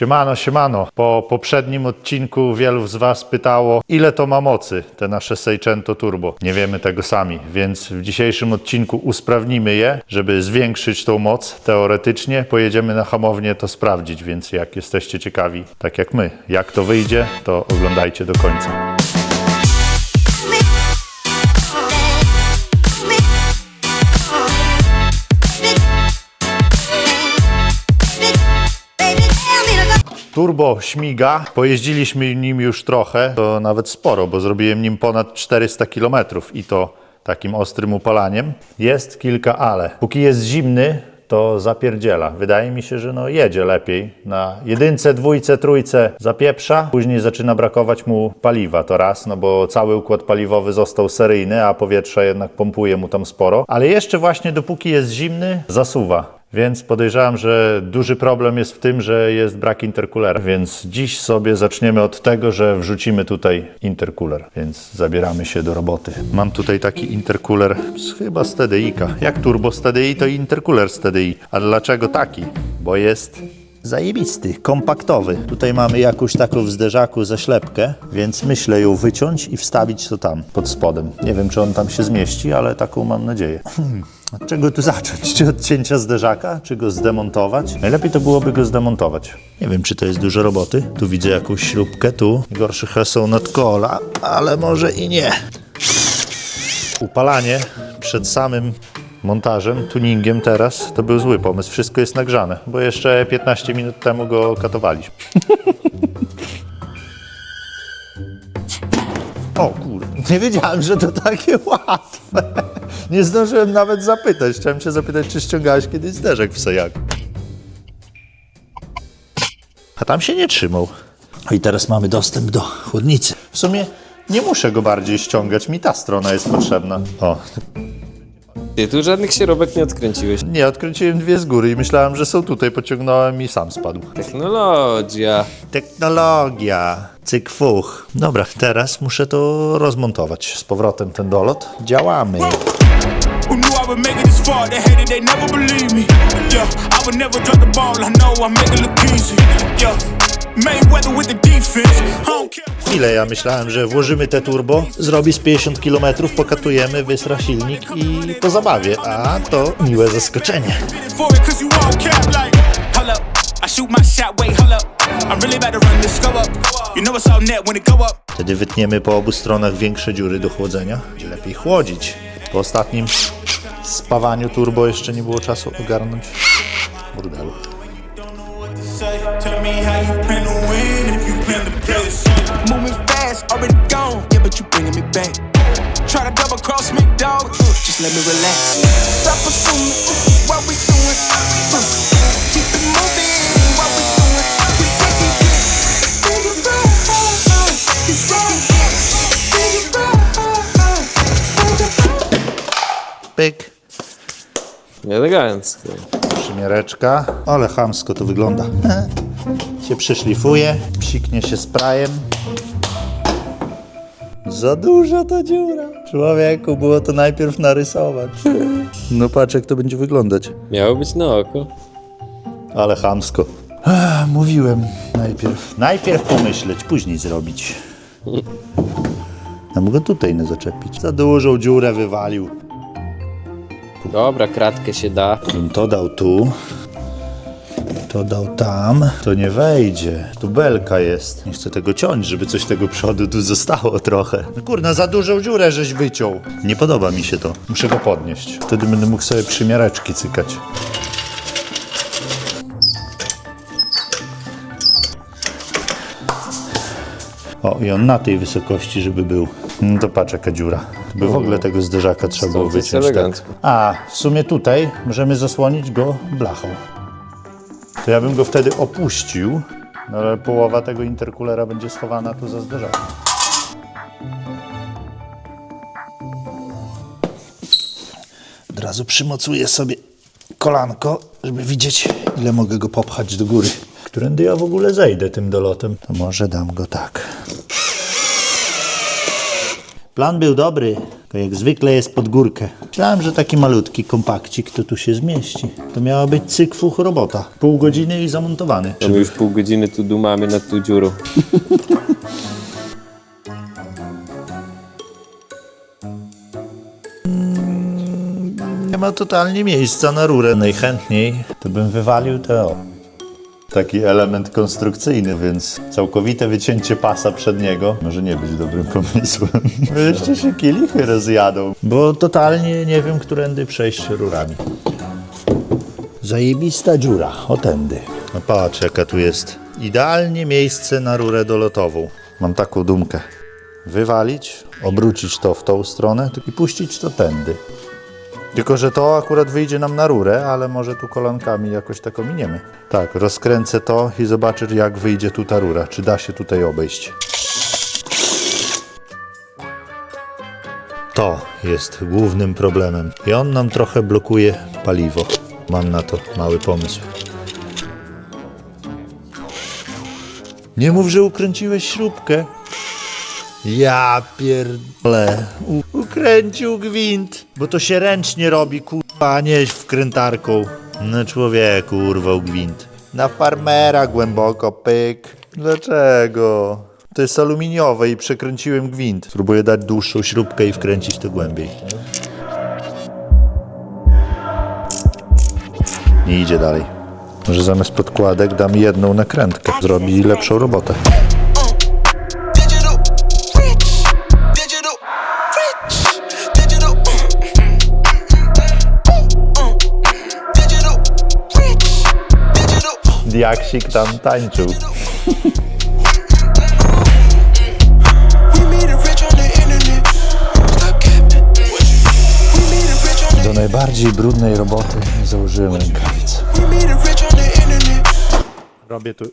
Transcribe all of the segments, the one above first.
Siemano, siemano. Po poprzednim odcinku wielu z Was pytało, ile to ma mocy, te nasze Seicento Turbo. Nie wiemy tego sami, więc w dzisiejszym odcinku usprawnimy je, żeby zwiększyć tą moc. Teoretycznie pojedziemy na hamownię to sprawdzić, więc jak jesteście ciekawi, tak jak my, jak to wyjdzie, to oglądajcie do końca. Turbo śmiga, pojeździliśmy nim już trochę, to nawet sporo, bo zrobiłem nim ponad 400 km i to takim ostrym upalaniem. Jest kilka ale. Póki jest zimny, to zapierdziela. Wydaje mi się, że no jedzie lepiej. Na jedynce, dwójce, trójce zapieprza, później zaczyna brakować mu paliwa, to raz, no bo cały układ paliwowy został seryjny, a powietrza jednak pompuje mu tam sporo. Ale jeszcze właśnie dopóki jest zimny, zasuwa. Więc podejrzewam, że duży problem jest w tym, że jest brak intercoolera. Więc dziś sobie zaczniemy od tego, że wrzucimy tutaj intercooler. Więc zabieramy się do roboty. Mam tutaj taki intercooler z, chyba z TDI-ka. Jak turbo z TDI, to i intercooler z TDI. A dlaczego taki? Bo jest zajebisty, kompaktowy. Tutaj mamy jakąś taką w zderzaku zaślepkę, więc myślę ją wyciąć i wstawić to tam, pod spodem. Nie wiem, czy on tam się zmieści, ale taką mam nadzieję. Od czego tu zacząć? Czy od cięcia zderzaka? Czy go zdemontować? Najlepiej to byłoby go zdemontować. Nie wiem, czy to jest dużo roboty. Tu widzę jakąś śrubkę, tu gorsze chyba są nadkola, ale może i nie. Upalanie przed samym montażem, tuningiem teraz, to był zły pomysł. Wszystko jest nagrzane, bo jeszcze 15 minut temu go katowaliśmy. O kurde, nie wiedziałem, że to takie łatwe. Nie zdążyłem nawet zapytać. Chciałem cię zapytać, czy ściągałeś kiedyś zderzek w Sejaku. A tam się nie trzymał. I teraz mamy dostęp do chłodnicy. W sumie nie muszę go bardziej ściągać, mi ta strona jest potrzebna. O, Ty tu żadnych sierobek nie odkręciłeś. nie, odkręciłem dwie z góry i myślałem, że są tutaj, pociągnąłem i sam spadł. Technologia. Technologia. Cyk fuch. Dobra, teraz muszę to rozmontować. Z powrotem ten dolot. Działamy. Who knew I would make it this far? They hated, they never believe me. Yeah, I would never drop the ball. I know I make it look easy. Yeah, Mayweather with the defense. I don't care. Chwilę ja myślałem, że włożymy te turbo, zrobi z 50 km, pokatujemy, wysra silnik i po zabawie. A to miłe zaskoczenie. Wtedy wytniemy po obu stronach większe dziury do chłodzenia. Będzie lepiej chłodzić. Po ostatnim spawaniu turbo jeszcze nie było czasu ogarnąć burdelu. Already gone. Yeah, but you bringing me back. Try to double cross me, dog. Just let me relax. Stop assuming what we doing. Keep it moving. What we doing? We right. Right. Pyk. Elegancko. Przymiereczka. Ale chamsko to wygląda. się przyszlifuje, psiknie się sprajem. Za duża ta dziura. Człowieku, było to najpierw narysować. No patrz jak to będzie wyglądać. Miało być na oko. Ale chamsko. Ech, mówiłem najpierw. Najpierw pomyśleć, później zrobić. Ja mogę tutaj nie zaczepić. Za dużą dziurę wywalił. Dobra, kratkę się da. Bym to dał tu. To dał tam. To nie wejdzie. Tu belka jest. Nie chcę tego ciąć, żeby coś tego przodu tu zostało trochę. No kurna, za dużą dziurę żeś wyciął. Nie podoba mi się to. Muszę go podnieść. Wtedy będę mógł sobie przymiareczki cykać. O, i on na tej wysokości, żeby był. No to patrz jaka dziura. By w ogóle tego zderzaka trzeba było Stąd jest wyciąć. Tak. elegancko. A, w sumie tutaj możemy zasłonić go blachą. To ja bym go wtedy opuścił, no ale połowa tego interkulera będzie schowana tu za zderzakiem. Od razu przymocuję sobie kolanko, żeby widzieć, ile mogę go popchać do góry. Którędy ja w ogóle zejdę tym dolotem? To może dam go tak. Plan był dobry, to jak zwykle jest pod górkę. Myślałem, że taki malutki kompakcik to tu się zmieści. To miała być cyk fuch robota. Pół godziny i zamontowany. A my już pół godziny tu dumamy nad tą dziurą. Nie ma totalnie miejsca na rurę. Najchętniej to bym wywalił te o. Taki element konstrukcyjny, więc całkowite wycięcie pasa przedniego może nie być dobrym pomysłem. Wreszcie się kielichy rozjadą. Bo totalnie nie wiem, którędy przejść rurami. Zajebista dziura, o tędy. No patrz, jaka tu jest. Idealnie miejsce na rurę dolotową. Mam taką dumkę. Wywalić, obrócić to w tą stronę i puścić to tędy. Tylko, że to akurat wyjdzie nam na rurę, ale może tu kolankami jakoś tak ominiemy. Tak, rozkręcę to i zobaczę, jak wyjdzie tu ta rura. Czy da się tutaj obejść. To jest głównym problemem. I on nam trochę blokuje paliwo. Mam na to mały pomysł. Nie mów, że ukręciłeś śrubkę. Ja pierdolę. U- ukręcił gwint. Bo to się ręcznie robi, kurwa, a nie wkrętarką. No człowieku, urwał gwint. Na farmera głęboko, pyk. Dlaczego? To jest aluminiowe i przekręciłem gwint. Spróbuję dać dłuższą śrubkę i wkręcić to głębiej. Nie idzie dalej. Może zamiast podkładek dam jedną nakrętkę. Zrobi lepszą robotę. Rich on the. Do najbardziej brudnej roboty założyłem rękawic. Robię tu.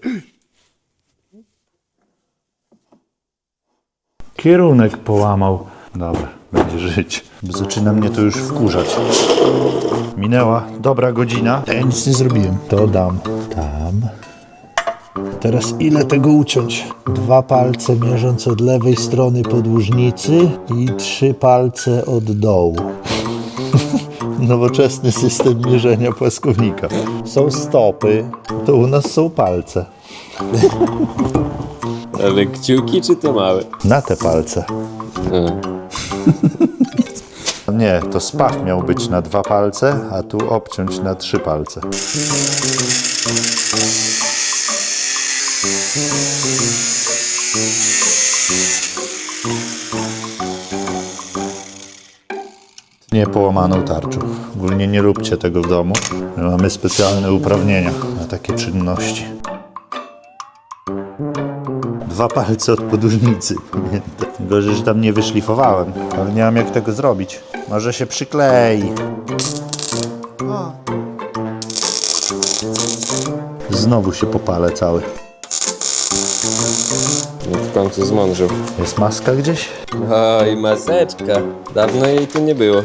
Kierunek połamał. Dobra, będzie żyć. Zaczyna mnie to już wkurzać. Minęła dobra godzina. Ja nic nie zrobiłem. To dam tam. Teraz ile tego uciąć? Dwa palce mierząc od lewej strony podłużnicy i trzy palce od dołu. Nowoczesny system mierzenia płaskownika. Są stopy, to u nas są palce. Ale kciuki czy to małe? Na te palce. A. Nie, to spaw miał być na dwa palce, a tu obciąć na trzy palce. Nie połamaną tarczą. Ogólnie nie róbcie tego w domu. My mamy specjalne uprawnienia na takie czynności. Dwa palce od podłużnicy, pamiętam. Gorzej, że tam nie wyszlifowałem, ale nie mam jak tego zrobić. Może się przyklei. Znowu się popalę cały. No w końcu zmądrzył. Jest maska gdzieś? Oj, maseczka. Dawno jej tu nie było.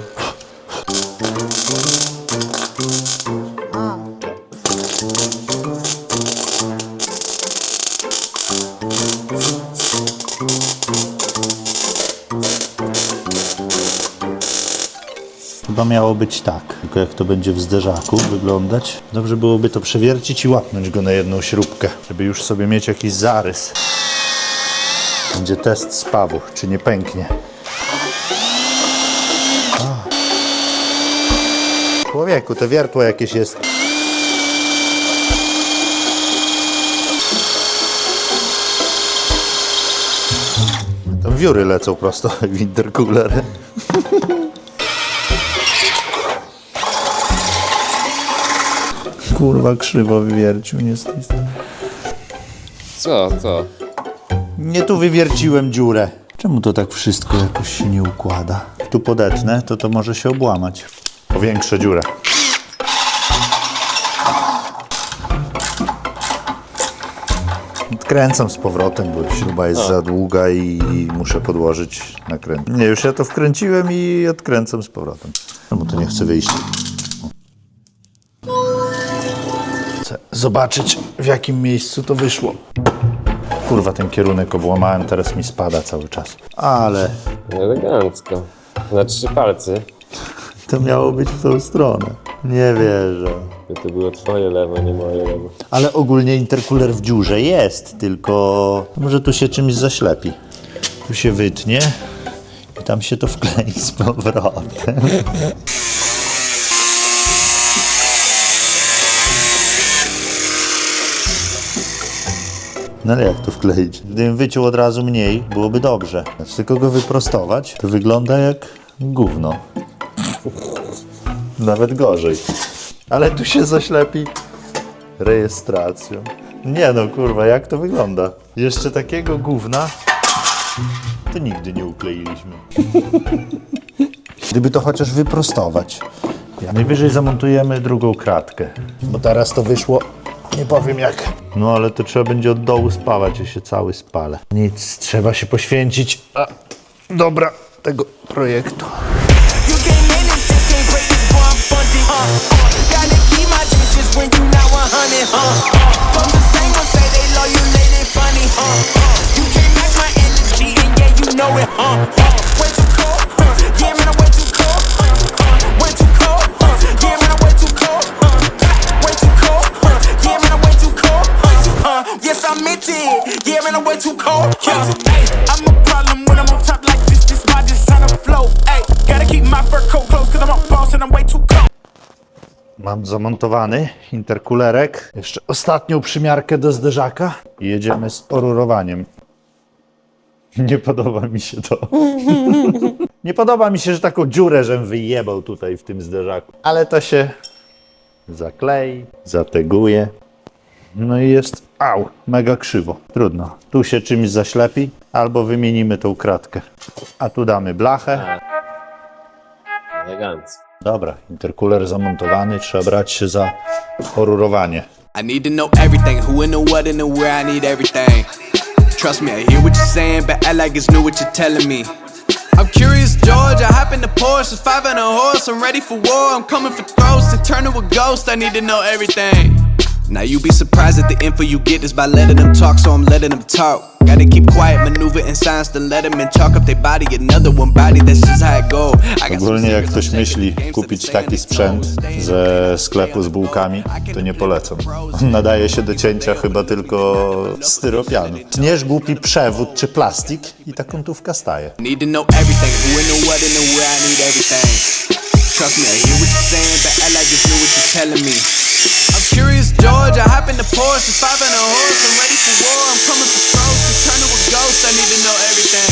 Miało być tak, tylko jak to będzie w zderzaku wyglądać, dobrze byłoby to przewiercić i łapnąć go na jedną śrubkę, żeby już sobie mieć jakiś zarys. Będzie test spawu, czy nie pęknie. A. Człowieku, wiertło jakieś jest. Tam wióry lecą prosto intercooler. Kurwa, krzywo wywiercił niestety. Co, co? Nie tu wywierciłem dziurę. Czemu to tak wszystko jakoś się nie układa? Tu podetnę, to to może się obłamać. Powiększę dziurę. Odkręcam z powrotem, bo śruba jest za długa i muszę podłożyć nakręt. Nie, już ja to wkręciłem i odkręcam z powrotem. Czemu to nie chce wyjść? Zobaczyć, w jakim miejscu to wyszło. Kurwa, ten kierunek obłamałem, teraz mi spada cały czas. Ale Elegancko. Na trzy palce. to miało być w tą stronę. Nie wierzę. To było twoje lewo, nie moje lewo. Ale ogólnie interkuler w dziurze jest, tylko może tu się czymś zaślepi. Tu się wytnie i tam się to wklei z powrotem. No ale jak to wkleić? Gdybym wyciął od razu mniej, byłoby dobrze. Znaczy, tylko go wyprostować, to wygląda jak gówno. Nawet gorzej. Ale tu się zaślepi rejestracją. Nie no, kurwa, jak to wygląda? Jeszcze takiego gówna to nigdy nie ukleiliśmy. Gdyby to chociaż wyprostować. Ja najwyżej zamontujemy drugą kratkę. Bo teraz to wyszło, nie powiem jak. No ale to trzeba będzie od dołu spawać, ja się cały spalę. Nic, trzeba się poświęcić. A, dobra, tego projektu. Mam zamontowany interkulerek. Jeszcze ostatnią przymiarkę do zderzaka i jedziemy z orurowaniem. Nie podoba mi się to. Nie podoba mi się, że taką dziurę, żem wyjebał tutaj w tym zderzaku. Ale to się zaklei, zateguje. No i jest, au, mega krzywo. Trudno. Tu się czymś zaślepi, albo wymienimy tą kratkę. A tu damy blachę. Elegancko. Dobra, interkuler zamontowany, trzeba brać się za orurowanie. I need to know everything, who and the what and the where, I need everything. Trust me, I hear what you're saying, but act like it's new what you're telling me. I'm curious, George. I hop in the Porsche, five and a horse. I'm ready for war. I'm coming for throats and turn to a ghost. I need to know everything. Now you be surprised at the info you get is by letting them talk, so I'm letting them talk. Gotta keep quiet, maneuver in silence, then let them in talk up their body. Another one body, that's just how it go. Ogólnie jak ktoś myśli kupić taki sprzęt ze sklepu z bułkami, to nie polecam. Nadaje się do cięcia chyba tylko styropianu. Tniesz głupi przewód czy plastik i ta kątówka staje. Need to know everything, who and the what and where, I need everything. Trust me, I hear what you're saying, but act like it's new what you're telling me. I'm curious, George. I hop in the Porsche, it's five and a horse. I'm ready for war. I'm coming for throats, to turn to a ghost. I need to know everything.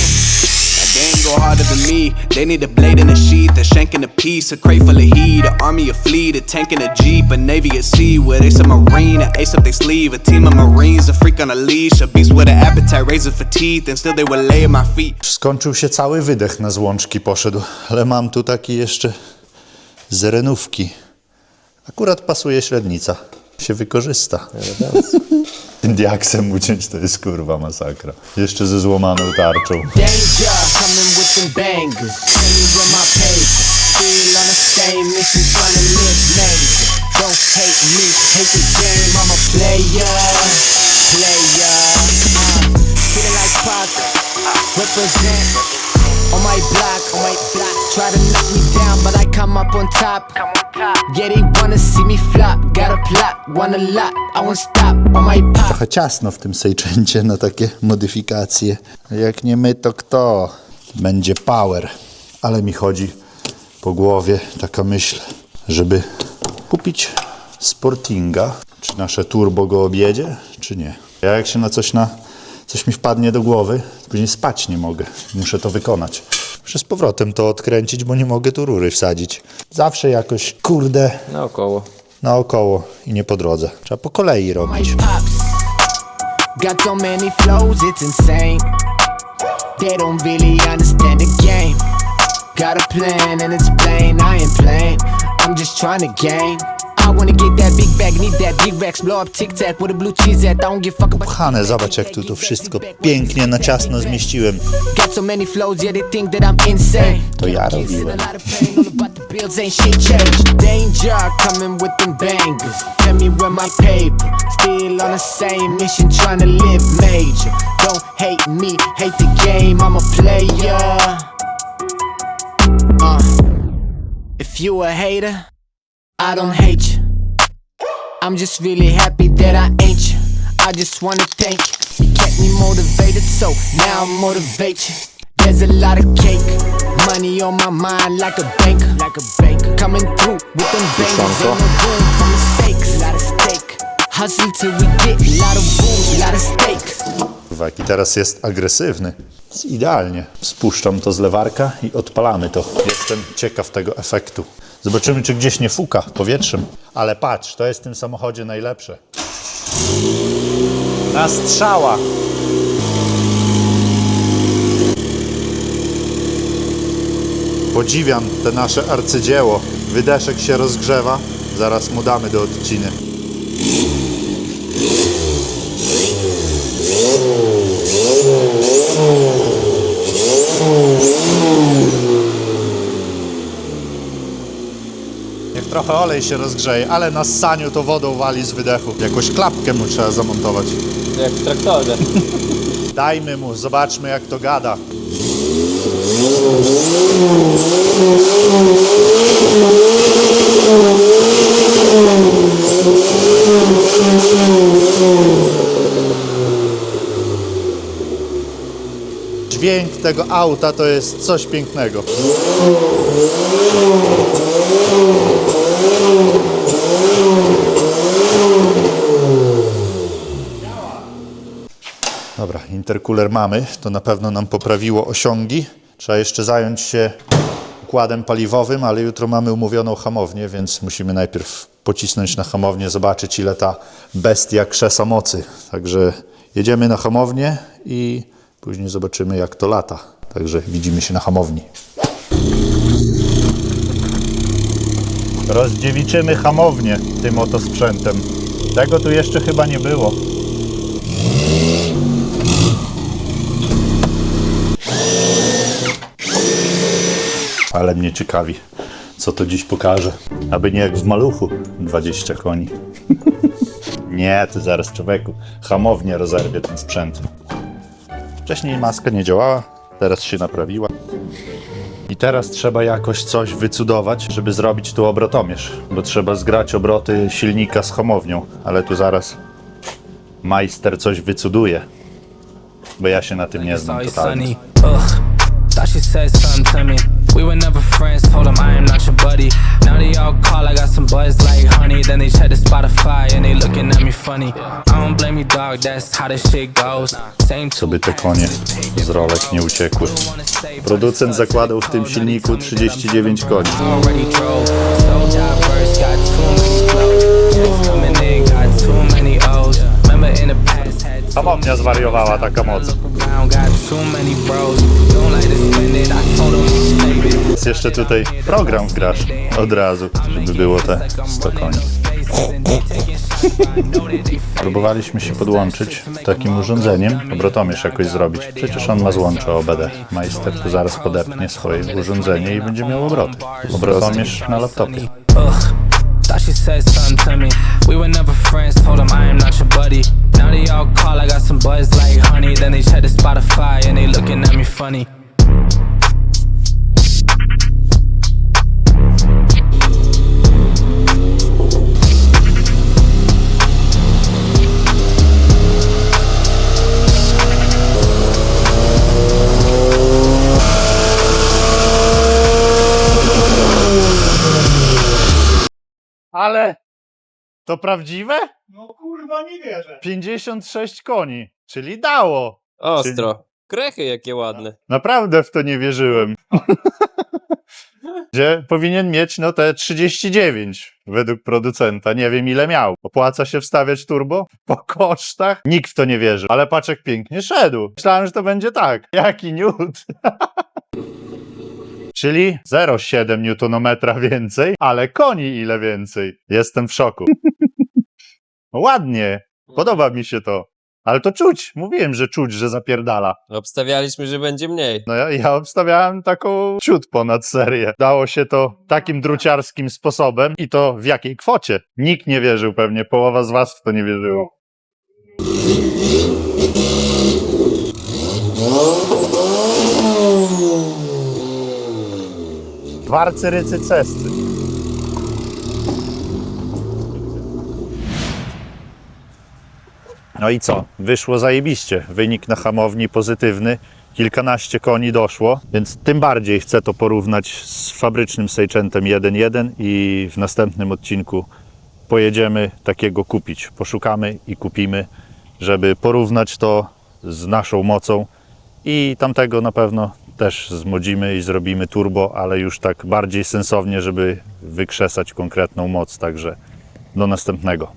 That game go harder than me. They need a blade in a sheath, a shank in a piece, a crate full of heat, an army, a fleet, a tank and a jeep, a navy at sea with ace a marine, an ace up their sleeve, a team of marines, a freak on a leash, a beast with an appetite, razor for teeth, and still they would lay at my feet. Skończył się cały wydech na złączki poszedł, ale mam tu taki jeszcze z renówki. Akurat pasuje średnica. Się wykorzysta. Diaksem uciąć to jest kurwa masakra. Jeszcze ze złamaną tarczą. Represent on my block, on my block. Try to knock me down, but I come up on top. Yeah, they wanna see me flop. Got a plot, want a lot. I won't stop on my pop. Trochę ciasno w tym sejczęcie na takie modyfikacje. Jak nie my, to kto? Będzie power. Ale mi chodzi po głowie taka myśl, żeby kupić Sportinga. Czy nasze turbo go objedzie, czy nie? Ja jak się na coś na coś mi wpadnie do głowy, później spać nie mogę. Muszę to wykonać. Muszę z powrotem to odkręcić, bo nie mogę tu rury wsadzić. Zawsze jakoś, kurde, Naokoło. naokoło i nie po drodze. Trzeba po kolei robić. pops. Got so many flows, it's insane. They don't really understand the game. Got a plan and it's plain, I ain't playing. I'm just trying to gain. I wanna get that big bag, need that big Rex, blow up tic tac a blue cheese at. I don't give fuck about Hane, zobacz jak tu to wszystko pięknie na ciasno zmieściłem. Got so many flows, yeah, they think that I'm insane. To ja robiłem. Bills ain't shit changed. Danger coming with them bangers. Tell me where my paper. Still on the same mission, trying to live major. Don't hate me, hate the game. I'm a player. Uh, if you a hater, I don't hate you. I'm just really happy that I ain't you. I just wanna thank you. You kept me motivated, so now I motivate you. There's a lot of cake, money on my mind like a banker, like a banker. Coming through with them bangers, room for mistakes. Lot of stake, hustle till we get lot of lot of jaki teraz jest agresywny. Idealnie. Spuszczam to z lewarka i odpalamy to. Jestem ciekaw tego efektu. Zobaczymy, czy gdzieś nie fuka powietrzem. Ale patrz, to jest w tym samochodzie najlepsze. Na strzała. Podziwiam te nasze arcydzieło. Wydeszek się rozgrzewa. Zaraz mu damy do odciny. Trochę olej się rozgrzeje, ale na ssaniu to wodą wali z wydechu. Jakąś klapkę mu trzeba zamontować. Jak w traktorze. Dajmy mu, zobaczmy jak to gada. Dźwięk tego auta to jest coś pięknego. Dobra, intercooler mamy, to na pewno nam poprawiło osiągi. Trzeba jeszcze zająć się układem paliwowym, ale jutro mamy umówioną hamownię, więc musimy najpierw pocisnąć na hamownię, zobaczyć ile ta bestia krzesa mocy. Także jedziemy na hamownię i później zobaczymy jak to lata. Także widzimy się na hamowni. Rozdziewiczymy hamownię tym oto sprzętem. Tego tu jeszcze chyba nie było. Ale mnie ciekawi, co to dziś pokaże. Aby nie jak w maluchu 20 koni. nie, ty zaraz człowieku. Hamownie rozerwie ten sprzęt. Wcześniej maska nie działała, teraz się naprawiła. I teraz trzeba jakoś coś wycudować, żeby zrobić tu obrotomierz, bo trzeba zgrać obroty silnika z hamownią, ale tu zaraz majster coś wycuduje, bo ja się na tym nie znam totalnie. We were never friends, told them I am not your buddy. Now they all call, I got some buzz like honey. Then they check the Spotify and they looking at me funny. I don't blame you, dog, that's how this shit goes. Same by te konie z rolek nie uciekły. Producent zakładał w tym silniku 39 koni. Hamownia zwariowała taka moc. Around, got too many bros. Don't like to spend it, I told them save it. Jest jeszcze tutaj program wgrasz od razu, żeby było te 100 koni. Próbowaliśmy się podłączyć takim urządzeniem, obrotomierz jakoś zrobić. Przecież on ma złącze OBD. Majster tu zaraz podepnie swoje urządzenie i będzie miał obroty. Obrotomierz na laptopie. Ugh. Thought she said something to me. We were never friends, told them I am not your buddy. Now they all call, I got some buzz like honey. Then they check the Spotify and they looking at me funny. Ale to prawdziwe? No kurwa nie wierzę. 56 koni, czyli dało. Ostro. Krechy jakie ładne. Naprawdę w to nie wierzyłem. Gdzie powinien mieć no te 39 według producenta. Nie wiem ile miał. Opłaca się wstawiać turbo? Po kosztach? Nikt w to nie wierzy. Ale paczek pięknie szedł. Myślałem, że to będzie tak. Jaki niut. Czyli 0,7 Nm więcej, ale koni ile więcej. Jestem w szoku. Ładnie. Podoba mi się to. Ale to czuć, mówiłem, że czuć, że zapierdala. Obstawialiśmy, że będzie mniej. No ja, ja obstawiałem taką ciut ponad serię. Dało się to takim druciarskim sposobem i to w jakiej kwocie? Nikt nie wierzył pewnie, połowa z was w to nie wierzyło. Warcy rycy cesty. No i co? Wyszło zajebiście. Wynik na hamowni pozytywny. Kilkanaście koni doszło, więc tym bardziej chcę to porównać z fabrycznym Seichentem 1.1 i w następnym odcinku pojedziemy takiego kupić. Poszukamy i kupimy, żeby porównać to z naszą mocą i tamtego na pewno też zmodzimy i zrobimy turbo, ale już tak bardziej sensownie, żeby wykrzesać konkretną moc. Także do następnego.